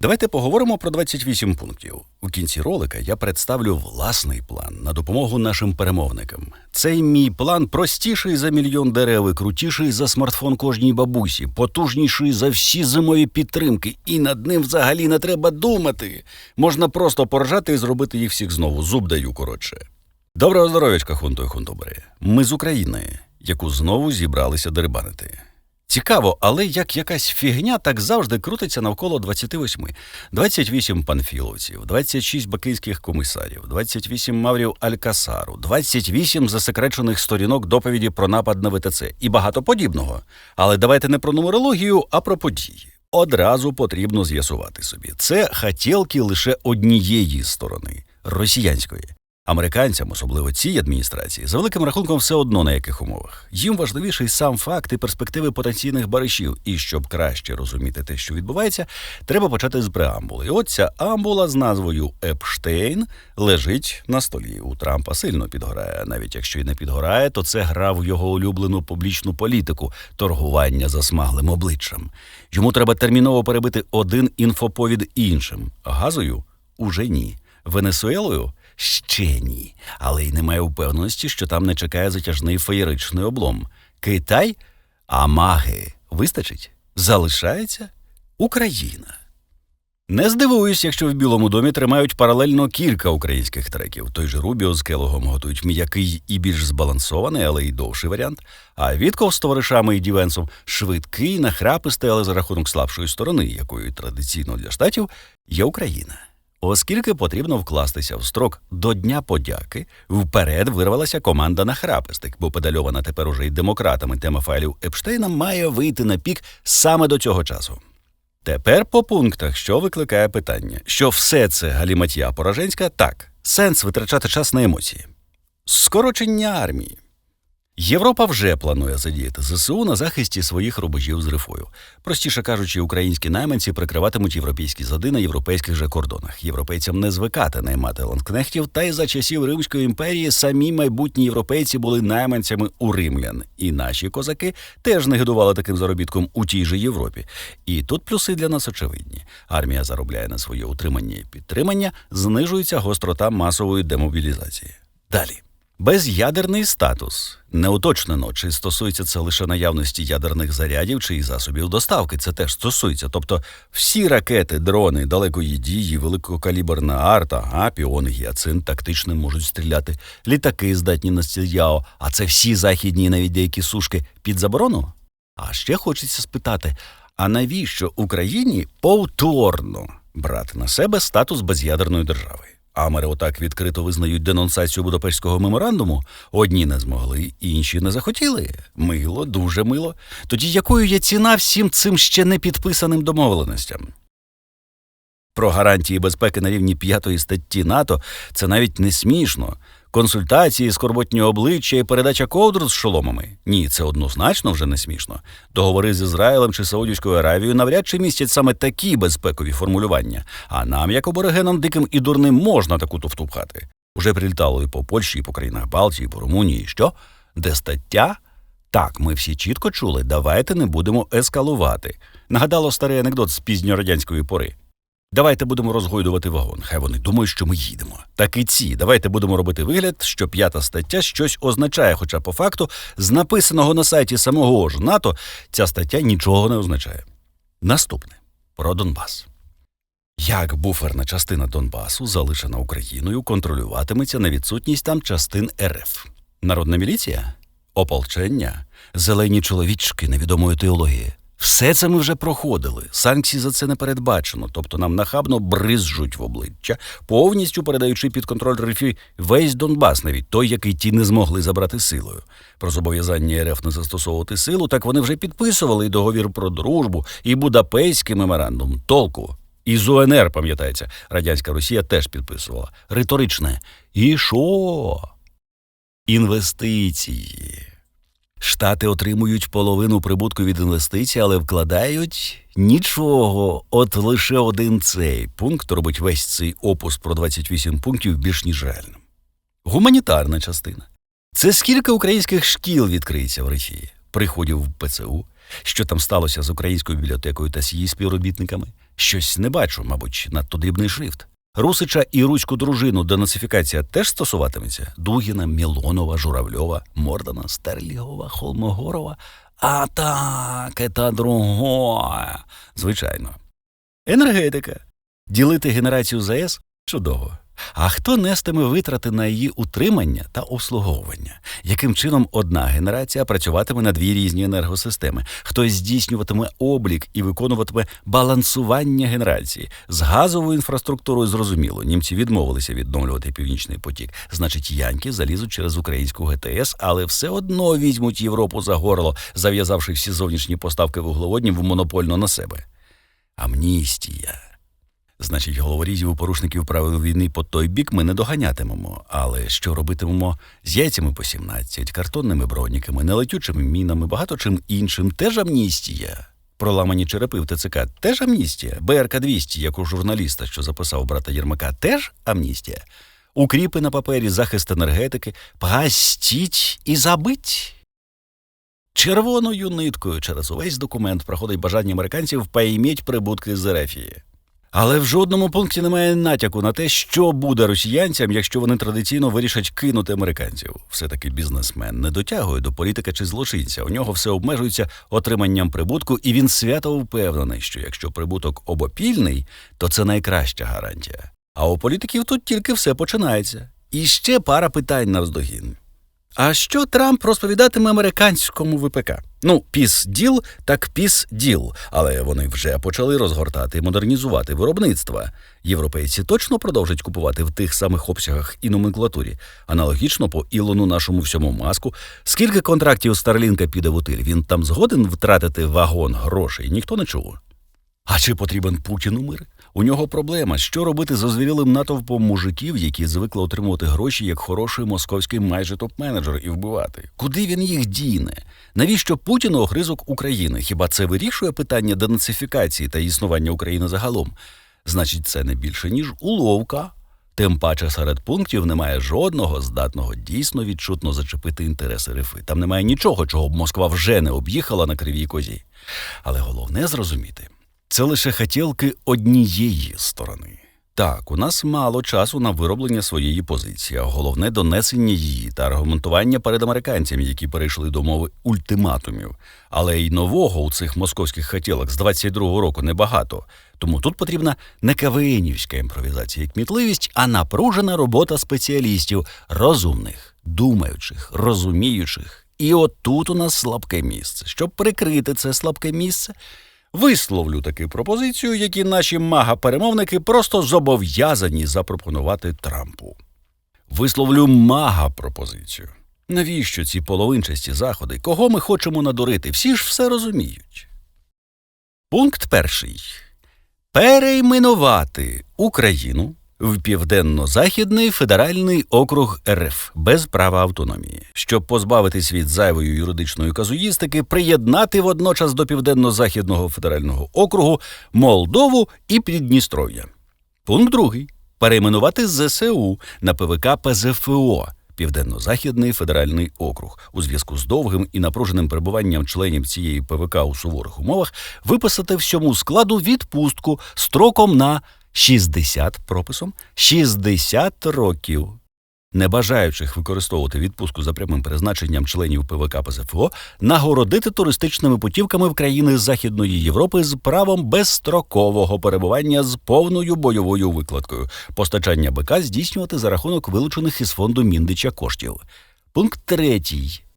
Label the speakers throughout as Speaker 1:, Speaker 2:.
Speaker 1: Давайте поговоримо про 28 пунктів. У кінці ролика я представлю власний план на допомогу нашим перемовникам. Цей мій план простіший за мільйон дерев, крутіший за смартфон кожній бабусі, потужніший за всі зимові підтримки, і над ним взагалі не треба думати. Можна просто поржати і зробити їх всіх знову. Зуб даю коротше. Доброго здоров'ячка, хунто і. Ми з України, яку знову зібралися дерибанити. Цікаво, але як якась фігня так завжди крутиться навколо 28. 28 панфіловців, 26 бакинських комісарів, 28 маврів Алькасару, 28 засекречених сторінок доповіді про напад на ВТЦ і багато подібного. Але давайте не про нумерологію, а про події. Одразу потрібно з'ясувати собі. Це хотілки лише однієї сторони росіянської. Американцям, особливо цій адміністрації, за великим рахунком все одно на яких умовах. Їм важливіший сам факт і перспективи потенційних баришів. І щоб краще розуміти те, що відбувається, треба почати з преамбули. І от ця амбула з назвою Епштейн лежить на столі. У Трампа сильно підгорає. Навіть якщо й не підгорає, то це гра в його улюблену публічну політику торгування засмаглим обличчям. Йому треба терміново перебити один інфоповід іншим. Газою уже ні. Венесуелою ще ні, але й немає впевненості, що там не чекає затяжний феєричний облом. Китай, а маги вистачить? Залишається Україна. Не здивуюсь, якщо в Білому домі тримають паралельно кілька українських треків. Той же Рубіо з Келогом готують м'який і більш збалансований, але й довший варіант. А Вітков з товаришами і Дівенсом швидкий, нахрапистий, але за рахунок слабшої сторони, якою традиційно для штатів є Україна. Оскільки потрібно вкластися в строк до Дня подяки, вперед вирвалася команда нахрапистик, бо педальована тепер уже й демократами тема файлів Епштейна має вийти на пік саме до цього часу. Тепер по пунктах, що викликає питання, що все це галіматія пораженська, так, сенс витрачати час на емоції. Скорочення армії. Європа вже планує задіяти ЗСУ на захисті своїх рубежів з рифою. Простіше кажучи, українські найманці прикриватимуть європейські зади на європейських же кордонах. Європейцям не звикати наймати ланкнехтів, та й за часів Римської імперії самі майбутні європейці були найманцями у римлян, і наші козаки теж не гидували таким заробітком у тій же Європі. І тут плюси для нас очевидні. Армія заробляє на своє утримання і підтримання, знижується гострота масової демобілізації. Далі. Без'ядерний статус не уточнено, чи стосується це лише наявності ядерних зарядів чи і засобів доставки. Це теж стосується. Тобто всі ракети, дрони, далекої дії, великокаліберна арта, а гіацин тактичним можуть стріляти, літаки здатні на стільяо, а це всі західні, навіть деякі сушки під заборону. А ще хочеться спитати: а навіщо Україні повторно брати на себе статус без'ядерної держави? Амери отак відкрито визнають денонсацію Будапештського меморандуму. Одні не змогли, інші не захотіли. Мило, дуже мило. Тоді якою є ціна всім цим ще не підписаним домовленостям? Про гарантії безпеки на рівні п'ятої статті НАТО це навіть не смішно. Консультації, скорботні обличчя і передача ковдр з шоломами. Ні, це однозначно вже не смішно. Договори з Ізраїлем чи Саудівською Аравією навряд чи містять саме такі безпекові формулювання. А нам, як аборигенам диким і дурним, можна таку туфту пхати. Уже прилітало і по Польщі, і по країнах Балтії, і по Румунії. Що? Де стаття? Так, ми всі чітко чули. Давайте не будемо ескалувати. Нагадало старий анекдот з пізньорадянської пори. Давайте будемо розгойдувати вагон. Хай вони думають, що ми їдемо. Так і ці. Давайте будемо робити вигляд, що п'ята стаття щось означає, хоча по факту з написаного на сайті самого ж НАТО ця стаття нічого не означає. Наступне про Донбас. Як буферна частина Донбасу, залишена Україною, контролюватиметься на відсутність там частин РФ? Народна міліція? Ополчення? Зелені чоловічки невідомої теології? Все це ми вже проходили. Санкцій за це не передбачено, тобто нам нахабно бризжуть в обличчя, повністю передаючи під контроль РФ весь Донбас, навіть той, який ті не змогли забрати силою. Про зобов'язання РФ не застосовувати силу, так вони вже підписували і договір про дружбу, і Будапештський меморандум. Толку. І з УНР, пам'ятається, радянська Росія теж підписувала. Риторичне. І що? Інвестиції. Штати отримують половину прибутку від інвестицій, але вкладають нічого. От лише один цей пункт робить весь цей опус про 28 пунктів більш ніж реальним. Гуманітарна частина. Це скільки українських шкіл відкриється в Росії, приходів в ПЦУ, що там сталося з українською бібліотекою та з її співробітниками. Щось не бачу, мабуть, надто дрібний шрифт. Русича і руську дружину денацифікація теж стосуватиметься? Дугіна, Мілонова, Журавльова, Мордана, Стерлігова, Холмогорова. А так, та другое. Звичайно. Енергетика. Ділити генерацію ЗАЕС чудово. А хто нестиме витрати на її утримання та обслуговування? Яким чином одна генерація працюватиме на дві різні енергосистеми? Хтось здійснюватиме облік і виконуватиме балансування генерації з газовою інфраструктурою? Зрозуміло, німці відмовилися відновлювати північний потік. Значить, янки залізуть через українську ГТС, але все одно візьмуть Європу за горло, зав'язавши всі зовнішні поставки вуглеводнів монопольно на себе. Амністія. Значить, головорізів у порушників правил війни по той бік ми не доганятимемо. Але що робитимемо з яйцями по 17, картонними броніками, нелетючими мінами, багато чим іншим, теж амністія. Проламані черепи в ТЦК теж амністія. БРК 200, як у журналіста, що записав брата Єрмака, теж амністія. Укріпи на папері, захист енергетики, погастіть і забить. Червоною ниткою через увесь документ проходить бажання американців поіміть прибутки з Ерефії. Але в жодному пункті немає натяку на те, що буде росіянцям, якщо вони традиційно вирішать кинути американців. Все таки бізнесмен не дотягує до політика чи злочинця. У нього все обмежується отриманням прибутку, і він свято впевнений, що якщо прибуток обопільний, то це найкраща гарантія. А у політиків тут тільки все починається. І ще пара питань навздогін. А що Трамп розповідатиме американському ВПК? Ну, піс діл, так піс діл, але вони вже почали розгортати модернізувати виробництва. Європейці точно продовжать купувати в тих самих обсягах і номенклатурі. Аналогічно по Ілону нашому всьому маску. Скільки контрактів Старлінка піде в утиль? Він там згоден втратити вагон грошей? Ніхто не чув. А чи потрібен Путіну мир? У нього проблема, що робити з озвірілим натовпом мужиків, які звикли отримувати гроші як хороший московський майже топ-менеджер і вбивати. Куди він їх діне? Навіщо Путіну огризок України? Хіба це вирішує питання денацифікації та існування України загалом? Значить, це не більше ніж уловка. Тим паче серед пунктів немає жодного здатного дійсно відчутно зачепити інтереси РФ. Там немає нічого, чого б Москва вже не об'їхала на кривій козі. Але головне зрозуміти. Це лише хотілки однієї сторони. Так, у нас мало часу на вироблення своєї позиції, а головне донесення її та аргументування перед американцями, які перейшли до мови ультиматумів. Але й нового у цих московських хотілок з 22-го року небагато. Тому тут потрібна не кавенівська імпровізація і кмітливість, а напружена робота спеціалістів, розумних, думаючих, розуміючих. І отут у нас слабке місце. Щоб прикрити це слабке місце. Висловлю таку пропозицію, які наші мага-перемовники просто зобов'язані запропонувати Трампу. Висловлю мага-пропозицію. Навіщо ці половинчасті заходи? Кого ми хочемо надурити? Всі ж все розуміють. Пункт перший. Перейменувати Україну в південно-західний федеральний округ РФ без права автономії, щоб позбавитись від зайвої юридичної казуїстики, приєднати водночас до південно-західного федерального округу Молдову і Підністров'я. Пункт другий. Перейменувати ЗСУ на ПВК ПЗФО Південно-Західний федеральний округ у зв'язку з довгим і напруженим перебуванням членів цієї ПВК у суворих умовах виписати всьому складу відпустку строком на 60 прописом 60 років. Не бажаючих використовувати відпустку за прямим призначенням членів ПВК ПЗФО, нагородити туристичними путівками в країни Західної Європи з правом безстрокового перебування з повною бойовою викладкою, постачання БК здійснювати за рахунок вилучених із фонду Міндича коштів. Пункт третій.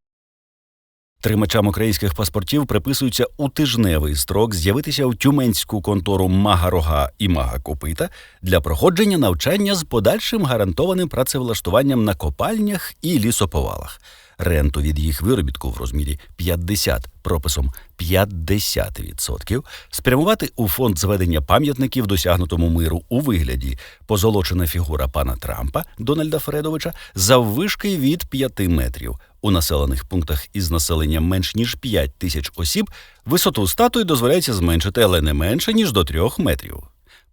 Speaker 1: Тримачам українських паспортів приписується у тижневий строк з'явитися в тюменську контору Мага Рога і Мага Копита для проходження навчання з подальшим гарантованим працевлаштуванням на копальнях і лісоповалах. Ренту від їх виробітку в розмірі 50 прописом 50% спрямувати у фонд зведення пам'ятників досягнутому миру у вигляді позолочена фігура пана Трампа Дональда Фредовича заввишки від 5 метрів. У населених пунктах із населенням менш ніж 5 тисяч осіб висоту статуї дозволяється зменшити, але не менше ніж до 3 метрів.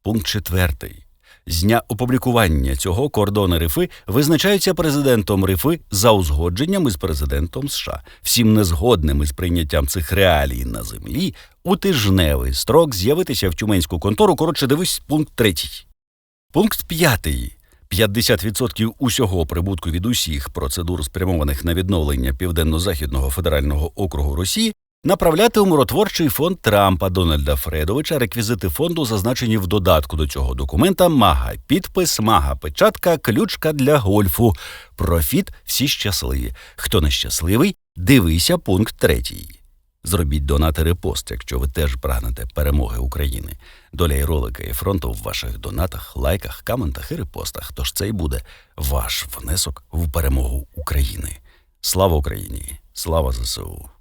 Speaker 1: Пункт четвертий. З дня опублікування цього кордони РФИ визначаються президентом РФИ за узгодженням із президентом США. Всім незгодним із прийняттям цих реалій на землі у тижневий строк з'явитися в тюменську контору. Коротше, дивись пункт третій. Пункт п'ятий. 50% усього прибутку від усіх процедур, спрямованих на відновлення Південно-Західного федерального округу Росії, направляти у миротворчий фонд Трампа Дональда Фредовича. Реквізити фонду зазначені в додатку до цього документа. Мага підпис, мага печатка, ключка для гольфу. Профіт всі щасливі. Хто нещасливий, дивися пункт третій. Зробіть донати репост, якщо ви теж прагнете перемоги України. Доля і ролика і фронту в ваших донатах, лайках, коментах і репостах. Тож це й буде ваш внесок в перемогу України. Слава Україні! Слава ЗСУ!